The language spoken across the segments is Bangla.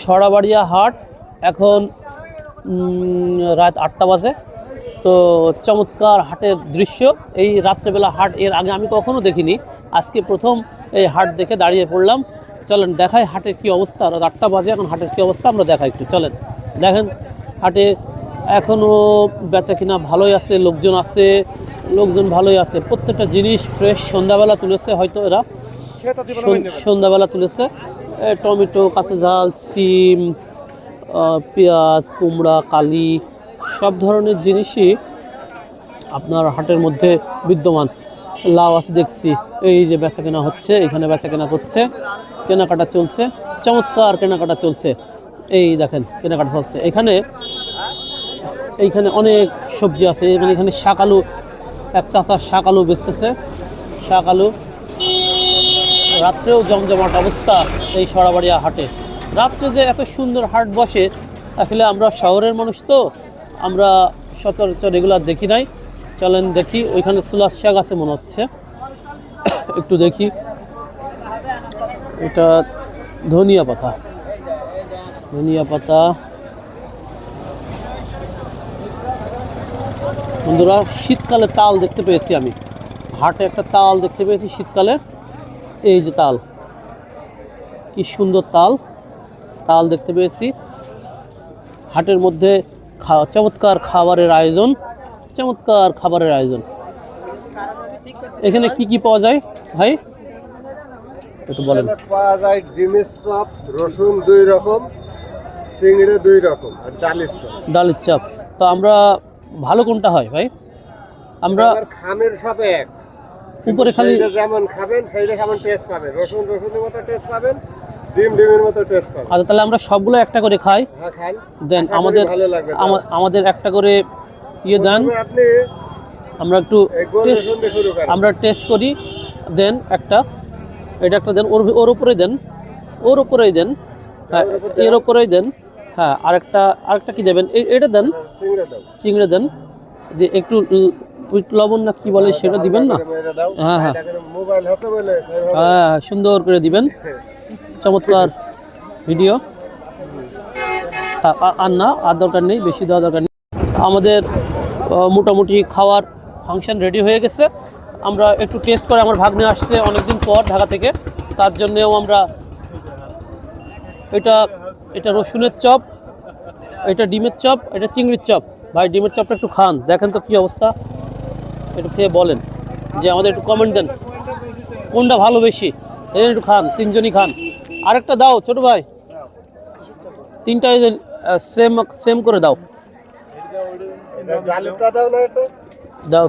সরাবাড়িয়া হাট এখন রাত আটটা বাজে। তো চমৎকার হাটের দৃশ্য। এই রাত্রেবেলা হাট এর আগে আমি কখনো দেখিনি। আজকে প্রথম এই হাট দেখে দাঁড়িয়ে পড়লাম। চলেন দেখাই হাটের কি অবস্থা। রাত আটটা বাজে এখন হাটের কি অবস্থা আমরা দেখাই একটু। চলেন দেখেন হাটে এখনও বেচা কিনা ভালোই আছে লোকজন আছে লোকজন ভালোই আছে। প্রত্যেকটা জিনিস ফ্রেশ সন্ধ্যাবেলা তুলেছে হয়তো এরা। সন্ধ্যাবেলা তুলেছে। টমেটো, কাঁচা ঝাল, সিম পেঁয়াজ, কুমড়া, কালি, সব ধরনের জিনিসই আপনার হাটের মধ্যে বিদ্যমান। লাউ আছে দেখছি, এই যে বেচা কেনা হচ্ছে, এখানে বেচা কেনা করছে, কেনাকাটা চলছে, চমৎকার কেনাকাটা চলছে। এই দেখেন, কেনাকাটা চলছে। এখানে, এইখানে অনেক সবজি আছে মানে এখানে শাক আলু, এক চাষা শাক আলু বেচতেছে, শাক আলু রাত্রেও জমজমাট অবস্থা এই সরাবাড়িয়া হাটে। রাত্রে যে এত সুন্দর হাট বসে, আসলে আমরা শহরের মানুষ তো, আমরা সচরাচর রেগুলার দেখি নাই। চলেন দেখি, ওইখানে সুলার শাক আছে মনে হচ্ছে। একটু দেখি। এটা ধনিয়া পাতা। ধনিয়া পাতা। বন্ধুরা, শীতকালে তাল দেখতে পেয়েছি আমি। হাটে একটা তাল দেখতে পেয়েছি শীতকালে। এই যে তাল। কি সুন্দর তাল। তাল দেখতে পেয়েছি। হাটের মধ্যে চমৎকার খাবারের আয়োজন। চমৎকার খাবারের আয়োজন। এখানে কি কি পাওয়া যায়? ভাই একটু বলেন। পাওয়া যায় ডিমের চপ রসুন দুই রকম চিংড়ি দুই রকম আর ডালের চপ। ডালের চাপ। তো আমরা ভালো কোনটা হয় ভাই? আমরা খামের সাথে এক। উপরে খালি যেমন খাবেন সেইটা খাবেন টেস্ট পাবেন? রসুন রসুনের মতো টেস্ট পাবেন ডিম ডিমের মতো টেস্ট পাবেন। আচ্ছা তাহলে আমরা সবগুলো একটা করে খাই। হ্যাঁ খান। দেন আমাদের আমাদের একটা করে ইয়ে দেন। আপনি আমরা একটু আমরা টেস্ট করি। দেন একটা। এটা একটা দেন। ওর ওর উপরেই দেন। ওর উপরেই দেন। হ্যাঁ দেন। এর উপরেই দেন। হ্যাঁ আরেকটা আরেকটা কি দেবেন? এটা দেন। চিংড়ি দাও চিংড়ে দেন। যে একটু লবণ না কি বলে সেটা দিবেন না? হ্যাঁ, হ্যাঁ। সেইভাবে- হ্যাঁ সুন্দর করে দিবেন। চমৎকার ভিডিও। আর না আর দরকার নেই বেশি দেওয়া দরকার নেই। আমাদের মোটামুটি খাওয়ার ফাংশন রেডি হয়ে গেছে। আমরা একটু টেস্ট করে আমার ভাগ্নে আসছে অনেকদিন পর ঢাকা থেকে। তার জন্যেও আমরা এটা এটা রসুনের চপ এটা ডিমের চপ এটা চিংড়ির চপ। ভাই ডিমের চপটা একটু খান দেখেন তো কী অবস্থা। একটু খেয়ে বলেন যে আমাদের একটু কমেন্ট দেন। কোনটা ভালো বেশি? এই একটু খান তিনজনই খান। আরেকটা দাও ছোট ভাই। তিনটা সেম সেম করে দাও। দাও।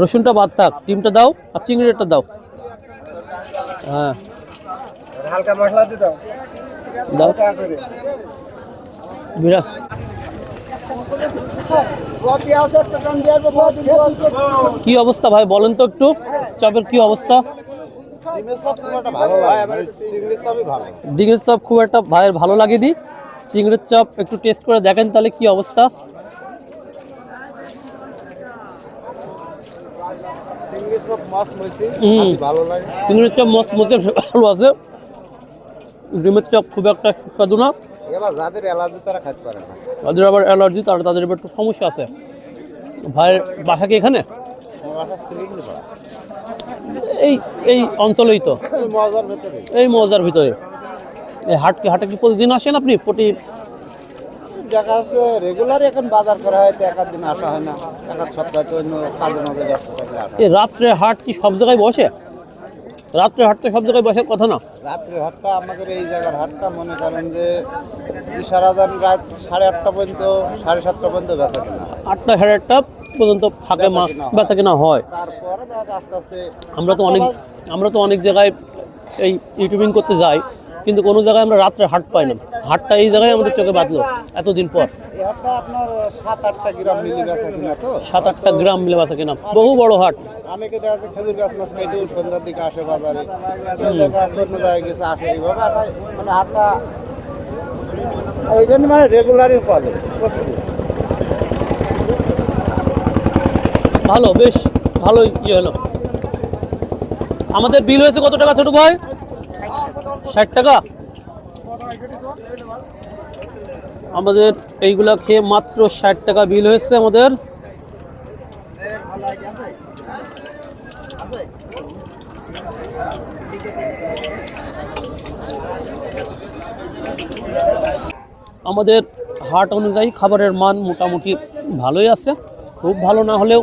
রসুনটা বাদ থাক ডিমটা দাও আর চিংড়িটা দাও। হ্যাঁ। হালকা মশলা দিয়ে দাও। দাও। বিরাট। কি অবস্থা ভাই? বলেন তো একটু। চপের কি অবস্থা? লাগে ডিঙের চপ খুব একটা ভাইয়ের ভালো লাগেনি। চিংড়ির চপ একটু টেস্ট করে দেখেন তাহলে কি অবস্থা। চিংড়ির চপ মস্ত মধ্যে ভালো আছে। ডিমের চপ খুব একটা সুস্বাদু না। এবার যাদের অ্যালার্জি তারা খাইতে পারে না। তাদের আবার অ্যালার্জি তার তাদের এবার একটু সমস্যা আছে। ভাইয়ের বাসা কি এখানে। এই এই অঞ্চলেই তো। এই মজার ভেতরে। এই মজার ভিতরে। এই হাট কি হাটে কি প্রতিদিন আসেন আপনি? প্রতি দেখা যাচ্ছে রেগুলার এখন বাজার করা হয় তো একাধ দিন আসা হয় না। একাধ সপ্তাহে তো অন্য কাজের মধ্যে ব্যস্ত থাকলে এই রাত্রে হাট কি সব জায়গায় বসে? রাত্রে হাটটা সব জায়গায় বসার কথা না? রাত্রে হাটটা আমাদের এই জায়গার হাটটা মনে করেন যে সারা যান রাত সাড়ে আটটা পর্যন্ত সাড়ে সাতটা পর্যন্ত বেচা কিনা আটটা সাড়ে আটটা পর্যন্ত থাকে মা বেচা কিনা হয়। তারপরে আস্তে আস্তে আমরা তো অনেক আমরা তো অনেক জায়গায় এই ইউটিউবিং করতে যাই। কিন্তু কোনো জায়গায় আমরা রাত্রে হাট পাই না। হাটটা এই জায়গায় আমাদের চোখে বাঁধলো এতদিন পর। সাত আটটা গ্রাম মিলি বাঁচা কিনা বহু বড় হাট। অনেকে দেখা যাচ্ছে খেজুর গাছ মাছ খাইতেও সন্ধ্যার দিকে আসে বাজারে? কেউ দেখা যাচ্ছে অন্য জায়গায় গেছে আসে এইভাবে মানে হাটটা জন্য মানে রেগুলারই চলে ভালো বেশ ভালো ইয়ে হলো। আমাদের বিল হয়েছে কত টাকা ছোট ভাই? ষাট টাকা? আমাদের এইগুলা খেয়ে মাত্র ষাট টাকা বিল হয়েছে আমাদের। আমাদের হাট অনুযায়ী খাবারের মান মোটামুটি ভালোই আছে। খুব ভালো না হলেও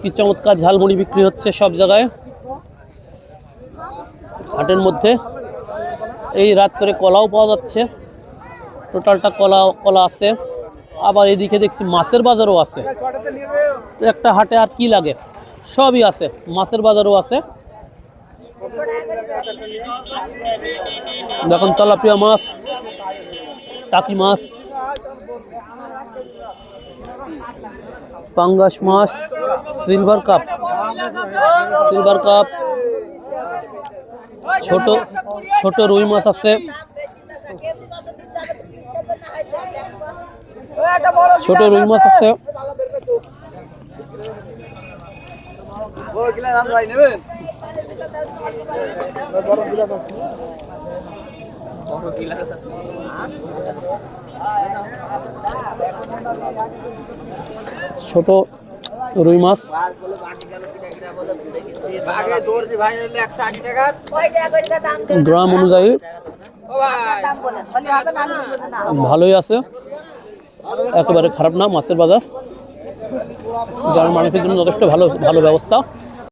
কি চমৎকার ঝালমুড়ি বিক্রি হচ্ছে সব জায়গায়। হাটের মধ্যে। এই রাত করে কলাও পাওয়া যাচ্ছে। টোটালটা কলা কলা আছে। আবার এদিকে দেখছি মাছের বাজারও আছে। একটা হাটে আর কি লাগে? সবই আছে। মাছের বাজারও আছে। দেখুন তেলাপিয়া মাছ, টাকি মাছ, পাঙ্গাস মাছ, সিলভার কাপ। Silver carp. ছোট ছোট রুই মাছ আছে। ছোট রুই মাছ আছে। ছোট রুই মাছ। গ্রাম অনুযায়ী। ভালোই আছে। একেবারে খারাপ না মাছের বাজার। যার মানুষের জন্য যথেষ্ট ভালো ভালো ব্যবস্থা।